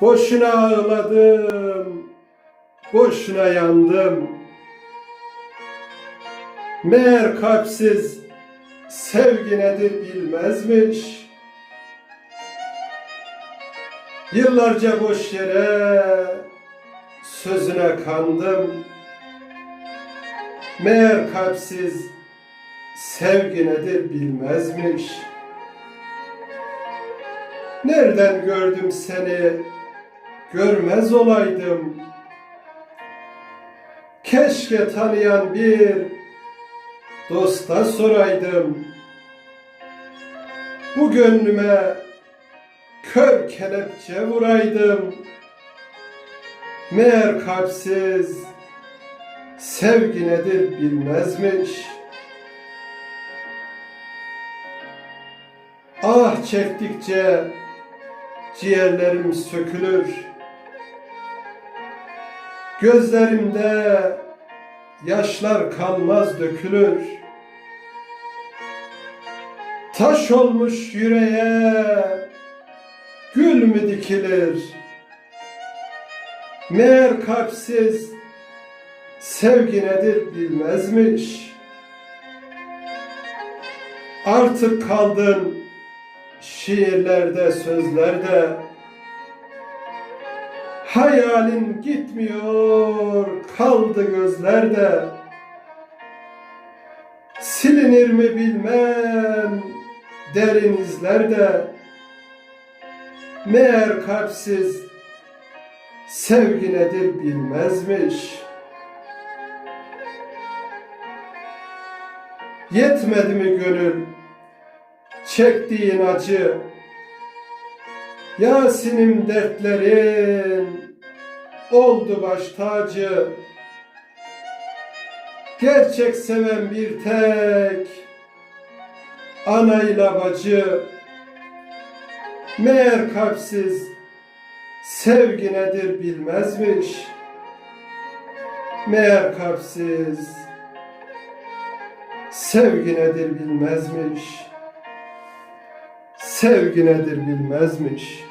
Boşuna ağladım, boşuna yandım. Meğer kalpsiz sevgi nedir bilmezmiş. Yıllarca boş yere sözüne kandım. Meğer kalpsiz sevgi nedir bilmezmiş. Nereden gördüm seni, görmez olaydım. Keşke tanıyan bir dosta soraydım. Bu gönlüme kör kelepçe vuraydım. Meğer kalpsiz sevgi nedir bilmezmiş. Ah çektikçe ciğerlerim sökülür. Gözlerimde yaşlar kalmaz dökülür. Taş olmuş yüreğe gül mü dikilir? Meğer kalpsiz sevgi nedir bilmezmiş. Artık kaldın şiirlerde, sözlerde. Hayalin gitmiyor, kaldı gözlerde. Silinir mi bilmem derin izlerde. Meğer kalpsiz sevgi nedir bilmezmiş. Yetmedi mi gönül çektiğin acı? Yasin'im dertlerin oldu baş tacı. Gerçek seven bir tek anayla bacı. Meğer kalpsiz sevgi nedir bilmezmiş. Meğer kalpsiz sevgi nedir bilmezmiş. Sevgi nedir bilmezmiş.